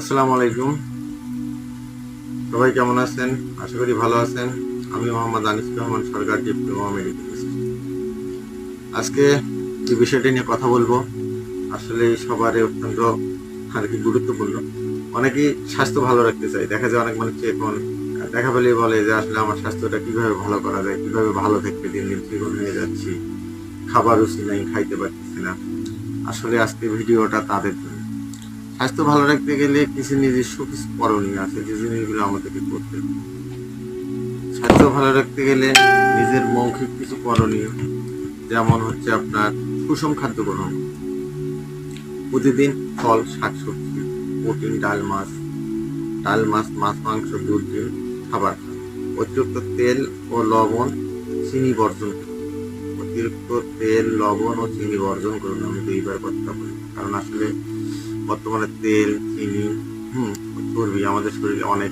আসসালামু আলাইকুম। সবাই কেমন আছেন? আশা করি ভালো আছেন। আমি মোহাম্মদ আনিস রহমান, সরকার ডিপ্লোমা মেডিকেল আজকে যে বিষয়টি নিয়ে কথা বলব। আসলে সবারই অত্যন্ত আর কি গুরুত্বপূর্ণ। অনেকেই স্বাস্থ্য ভালো রাখতে চায়। দেখা যায় অনেক মানুষ এখন দেখা পেলেই বলে যে, আসলে আমার স্বাস্থ্যটা কীভাবে ভালো করা যায়? কীভাবে ভালো থাকবে? দিন দিন জীবন হয়ে যাচ্ছি? খাবার রুচি নাই, খাইতে পারতেছি না। আসলে আজকে ভিডিওটা তাদের স্বাস্থ্য ভালো রাখতে গেলে কিছু নিজস্ব কিছু করণীয় আছে, যে জিনিসগুলো আমাদেরকে করতে। স্বাস্থ্য ভালো রাখতে গেলে নিজের মৌখিক কিছু করণীয়, যেমন হচ্ছে আপনার সুষম খাদ্য গ্রহণ। প্রতিদিন ফল, শাকসবজি, প্রোটিন, ডাল, মাছ ডাল, মাছ মাছ, মাংস দুধ ডিম খাবার অতিরিক্ত তেল ও লবণ, চিনি বর্জন অতিরিক্ত তেল, লবণ ও চিনি বর্জন করুন, আমি দুইবার কথা বলি। কারণ আসলে বর্তমানে তেল, চিনি, হুম, চর্বি আমাদের শরীরে অনেক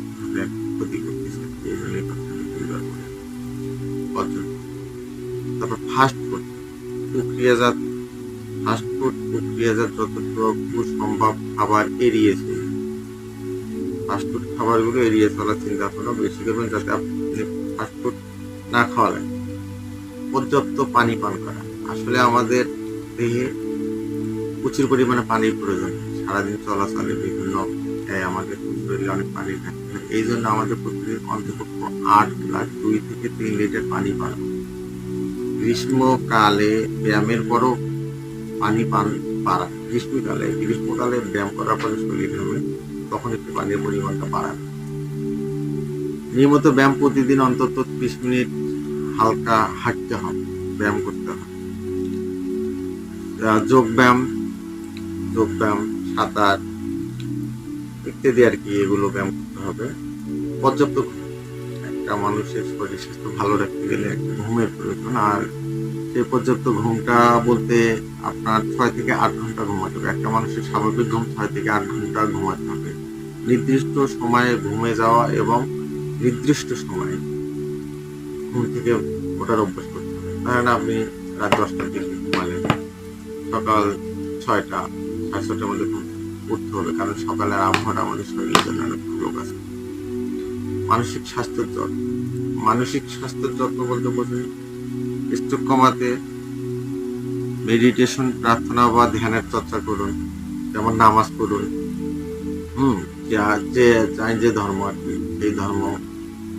ক্ষতি করতেছে। এই। তারপর ফাস্ট ফুড প্রক্রিয়াজাত ফাস্ট ফুড প্রক্রিয়াজাত যতটুকু সম্ভব খাবার এড়িয়ে চলুন ফাস্ট ফুড খাবারগুলো এড়িয়ে চলার চিন্তা ভাবনা বেশি করবেন যাতে আপনি ফাস্ট ফুড না খাওয়া পর্যাপ্ত পানি পান করা। আসলে আমাদের দেহে প্রচুর পরিমাণে পানির প্রয়োজন। সারাদিন চলাচলে বিভিন্ন আমাদের শরীরে অনেক পানি থাকে এই জন্য আমাদের প্রতিদিন অন্তত আট গ্লাস দুই থেকে তিন লিটার পানি পান। গ্রীষ্মকালে ব্যায়ামের পরও পানি পান বাড়া গ্রীষ্মকালে গ্রীষ্মকালে ব্যায়াম করার পরে শরীর ঘামে, তখন একটু পানির পরিমাণটা বাড়াবে নিয়মিত ব্যায়াম প্রতিদিন অন্তত ত্রিশ মিনিট হালকা হাঁটতে হবে ব্যায়াম করতে হবে যোগ ব্যায়াম যোগ ব্যায়াম সাঁতার ইত্যাদি আর কি এগুলো ব্যায়াম করতে হবে। পর্যাপ্ত। একটা মানুষের শরীর স্বাস্থ্য ভালো রাখতে গেলে একটা ঘুমের প্রয়োজন। আর সেই পর্যাপ্ত ঘুমটা বলতে আপনার ছয় থেকে আট ঘণ্টা ঘুমাতে হবে। একটা মানুষের স্বাভাবিক ঘুম ছয় থেকে আট ঘণ্টা ঘুমাতে হবে। নির্দিষ্ট সময়ে ঘুমে যাওয়া এবং নির্দিষ্ট সময়ে ঘুম থেকে ওঠার অভ্যাস করতে হবে। ধরেন আপনি রাত দশটার দিকে ঘুমালেন, সকাল ছয়টা, সাড়ে ছটার মধ্যে ঘুম উঠতে হবে, কারণ সকালের আবহাওয়াটা আমাদের শরীরের জন্য অনেক ভালো কাজ। মানসিক স্বাস্থ্যের যত্ন। মানসিক স্বাস্থ্যের যত্ন বলতে বোঝাই স্ট্রোক কমাতে মেডিটেশন প্রার্থনা বা ধ্যানের চর্চা করুন, যেমন নামাজ পড়ুন। হুম, যা- যে, যাই, যে ধর্ম আর কি, সেই ধর্ম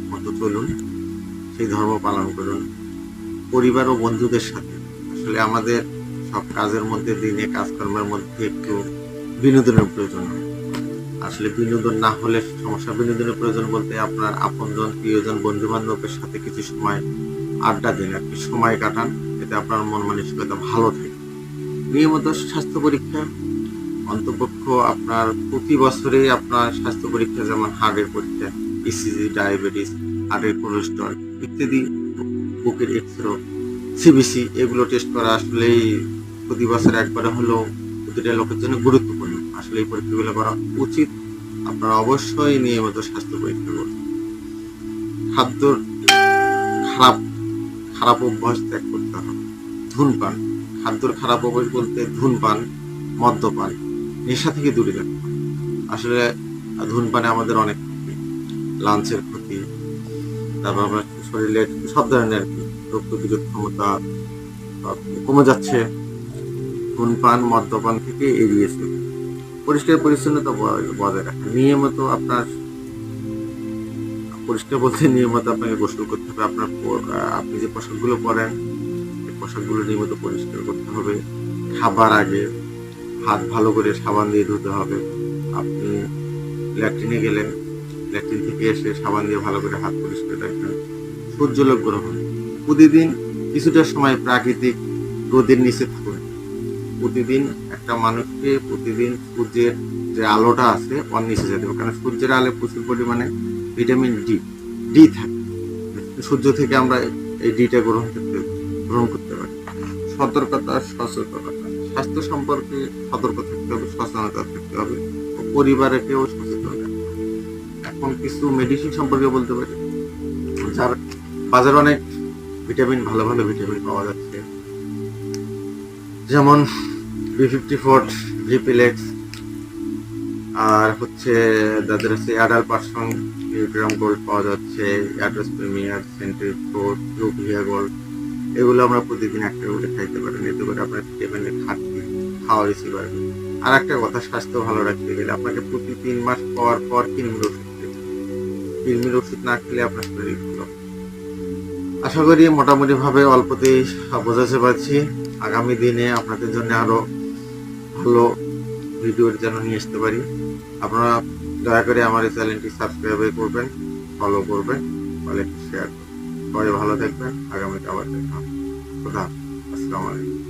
মতো চলুন, সেই ধর্ম পালন করুন। পরিবার ও বন্ধুদের সাথে। আসলে আমাদের সব কাজের মধ্যে, দিনে, কাজকর্মের মধ্যে একটু বিনোদনের প্রয়োজন। আসলে বিনোদন না হলে সমস্যা। বিনোদনের প্রয়োজন বলতে আপনার আপনজন, প্রিয়জন বন্ধু বান্ধবের সাথে কিছু সময় আড্ডা দিন কি সময় কাটান, এতে আপনার মন মানসিকতা ভালো থাকে। নিয়মিত স্বাস্থ্য পরীক্ষা, অন্তপক্ষ আপনার প্রতি বছরে আপনার স্বাস্থ্য পরীক্ষা যেমন হার্টের পরীক্ষা ইসিজি ডায়াবেটিস হার্টের কোলেস্ট্রল ইত্যাদি, বুকের এক্সরে সিবিসি এগুলো টেস্ট করা আসলেই প্রতি বছর একবারে হলেও প্রতিটা লোকের জন্য গুরুত্বপূর্ণ। আসলে এই পরীক্ষাগুলো করা উচিত। আপনারা অবশ্যই নিয়মিত স্বাস্থ্য পরীক্ষা করুন। খাদ্য খারাপ খারাপ অভ্যাস ত্যাগ করতে হবে। ধূমপান। খাদ্যর খারাপ অভ্যাস বলতে ধূমপান, মদ্যপান। নেশা থেকে দূরে থাকতে আসলে ধূমপানে আমাদের অনেক ক্ষতি। লাঞ্চের ক্ষতি, তারপর আমার শরীরের সব ধরনের রোগ প্রতিরোধ ক্ষমতা কমে যাচ্ছে। ধূমপান, মদ্যপান থেকে এড়িয়ে চলুন পরিষ্কার পরিচ্ছন্নতা বজায় রাখা। নিয়মিত আপনার, পরিষ্কার বলতে নিয়মিত আপনাকে গোসল করতে হবে। আপনার আপনি যে পোশাকগুলো পরেন পোশাকগুলো নিয়মিত পরিষ্কার করতে হবে। খাবার আগে হাত ভালো করে সাবান দিয়ে ধুতে হবে। আপনি ল্যাট্রিনে গেলেন, ল্যাট্রিন থেকে এসে সাবান দিয়ে ভালো করে হাত পরিষ্কার রাখবেন। সূর্যলোক গ্রহণ। প্রতিদিন কিছুটা সময় প্রাকৃতিক রোদের নিচে প্রতিদিন একটা মানুষকে প্রতিদিন সূর্যের যে আলোটা আছে, ওর নিচে যেতে হবে। কারণ সূর্যের আলো প্রচুর পরিমাণে ভিটামিন ডি ডি থাকে। সূর্য থেকে আমরা এই ডিটা গ্রহণ করতে গ্রহণ করতে পারি। সতর্কতা, সচেতনতা। স্বাস্থ্য সম্পর্কে সতর্ক থাকতে হবে, সচেতনতা থাকতে হবে। পরিবারকেও সচেতন এখন কিছু মেডিসিন সম্পর্কে বলতে পারি? যার বাজারে অনেক ভিটামিন, ভালো ভালো ভিটামিন পাওয়া যাচ্ছে। যেমন বি ফিফটি ফোর ভিপিলেক্স আর হচ্ছে যাদের হচ্ছে অ্যাডাল পার্সন নিউট্রাম গোল্ড পাওয়া যাচ্ছে অ্যাড্রেস প্রিমিয়ার সেন্ট্রি ফোর্ট রুপিয়া গোল্ড এগুলো আমরা প্রতিদিন একটা করে খাইতে পারেন এতে করে আপনার টেবিলের ঘাটতি খাওয়া বেশি পারবে আর একটা কথা, স্বাস্থ্য ভালো রাখতে গেলে আপনাকে প্রতি তিন মাস পর পর কৃমির ওষুধ খেতে। কৃমির ওষুধ না খেলে আপনার শরীর। আশা করি মোটামুটিভাবে অল্পতেই বোঝাতে পারছি। আগামী দিনে আপনাদের জন্য আরও ভালো ভিডিওর যেন নিয়ে আসতে পারি। আপনারা দয়া করে আমার এই চ্যানেলটি সাবস্ক্রাইব করবেন ফলো করবেন ফলে শেয়ার সবাই ভালো থাকবেন। আগামীতে আবার দেখা। খোদা আসসালামু আলাইকুম।